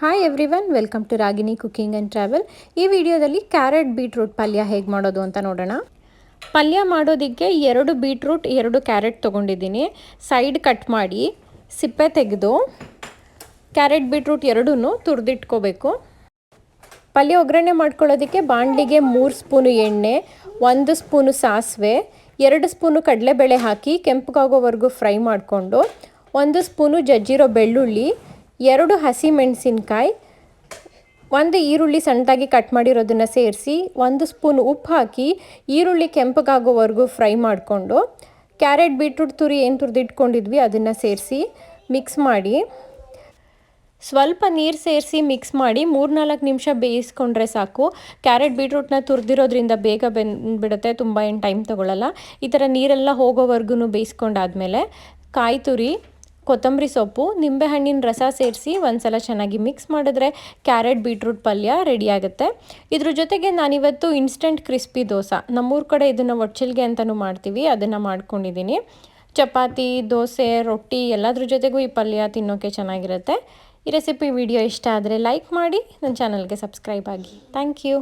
Hi everyone welcome to Ragini cooking and travel ಈ ವಿಡಿಯೋದಲ್ಲಿ carrot beetroot ಪಲ್ಯ ಹೇಗೆ ಮಾಡೋದು ಅಂತ ನೋಡೋಣ. ಪಲ್ಯ ಮಾಡೋದಕ್ಕೆ ಎರಡು ಬೀಟ್ರೂಟ್ ಎರಡು ಕ್ಯಾರೆಟ್ ತೊಗೊಂಡಿದ್ದೀನಿ. ಸೈಡ್ ಕಟ್ ಮಾಡಿ ಸಿಪ್ಪೆ ತೆಗೆದು ಕ್ಯಾರೆಟ್ ಬೀಟ್ರೂಟ್ ಎರಡೂ ತುರಿದಿಟ್ಕೋಬೇಕು. ಪಲ್ಯ ಒಗ್ಗರಣೆ ಮಾಡ್ಕೊಳ್ಳೋದಕ್ಕೆ ಬಾಣಲಿಗೆ ಮೂರು ಸ್ಪೂನು ಎಣ್ಣೆ, ಒಂದು ಸ್ಪೂನು ಸಾಸಿವೆ, ಎರಡು ಸ್ಪೂನು ಕಡಲೆಬೇಳೆ ಹಾಕಿ ಕೆಂಪಗಾಗೋವರೆಗೂ ಫ್ರೈ ಮಾಡಿಕೊಂಡು ಒಂದು ಸ್ಪೂನು ಜಜ್ಜಿರೋ ಬೆಳ್ಳುಳ್ಳಿ ಎರಡು ಹಸಿ ಮೆಣಸಿನ್ಕಾಯಿ, ಒಂದು ಈರುಳ್ಳಿ ಸಣ್ಣದಾಗಿ ಕಟ್ ಮಾಡಿರೋದನ್ನು ಸೇರಿಸಿ, ಒಂದು ಸ್ಪೂನ್ ಉಪ್ಪು ಹಾಕಿ ಈರುಳ್ಳಿ ಕೆಂಪಗಾಗೋವರೆಗೂ ಫ್ರೈ ಮಾಡಿಕೊಂಡು, ಕ್ಯಾರೆಟ್, ಬೀಟ್ರೂಟ್ ತುರಿ ಏನು ತುರಿದಿಟ್ಕೊಂಡಿದ್ವಿ ಅದನ್ನು ಸೇರಿಸಿ ಮಿಕ್ಸ್ ಮಾಡಿ. ಸ್ವಲ್ಪ ನೀರು ಸೇರಿಸಿ ಮಿಕ್ಸ್ ಮಾಡಿ ಮೂರ್ನಾಲ್ಕು ನಿಮಿಷ ಬೇಯಿಸ್ಕೊಂಡ್ರೆ ಸಾಕು. ಕ್ಯಾರೆಟ್ ಬೀಟ್ರೂಟ್ನ ತುರಿದಿರೋದ್ರಿಂದ ಬೇಗ ಬೆಂದ್ಬಿಡುತ್ತೆ, ತುಂಬ ಏನು ಟೈಮ್ ತೊಗೊಳ್ಳಲ್ಲ ಈ ಥರ ನೀರೆಲ್ಲ ಹೋಗೋವರೆಗೂ ಬೇಯಿಸ್ಕೊಂಡಾದ್ಮೇಲೆ ಕಾಯಿ ತುರಿ ಕೊತ್ತಂಬರಿ ಸೊಪ್ಪು, ನಿಂಬೆಹಣ್ಣಿನ ರಸ ಸೇರಿಸಿ ಒಂದ್ಸಲ ಚೆನ್ನಾಗಿ ಮಿಕ್ಸ್ ಮಾಡಿದ್ರೆ ಕ್ಯಾರೆಟ್, ಬೀಟ್ರೂಟ್ ಪಲ್ಯ ರೆಡಿ ಆಗುತ್ತೆ. ಇದ್ರ ಜೊತೆಗೆ ನಾನಿವತ್ತು ಇನ್ಸ್ಟೆಂಟ್ ಕ್ರಿಸ್ಪಿ ದೋಸೆ. ನಮ್ಮೂರ ಕಡೆ ಇದನ್ನು ಒಚ್ಚಲ್ಗೆ ಅಂತಲೂ ಮಾಡ್ತೀವಿ, ಅದನ್ನು ಮಾಡ್ಕೊಂಡಿದ್ದೀನಿ ಚಪಾತಿ, ದೋಸೆ, ರೊಟ್ಟಿ ಎಲ್ಲದ್ರ ಜೊತೆಗೂ ಈ ಪಲ್ಯ ತಿನ್ನೋಕ್ಕೆ ಚೆನ್ನಾಗಿರುತ್ತೆ. ಈ ರೆಸಿಪಿ ವಿಡಿಯೋ ಇಷ್ಟ ಆದರೆ ಲೈಕ್ ಮಾಡಿ ನನ್ನ ಚಾನಲ್ಗೆ ಸಬ್ಸ್ಕ್ರೈಬ್ ಆಗಿ. Thank you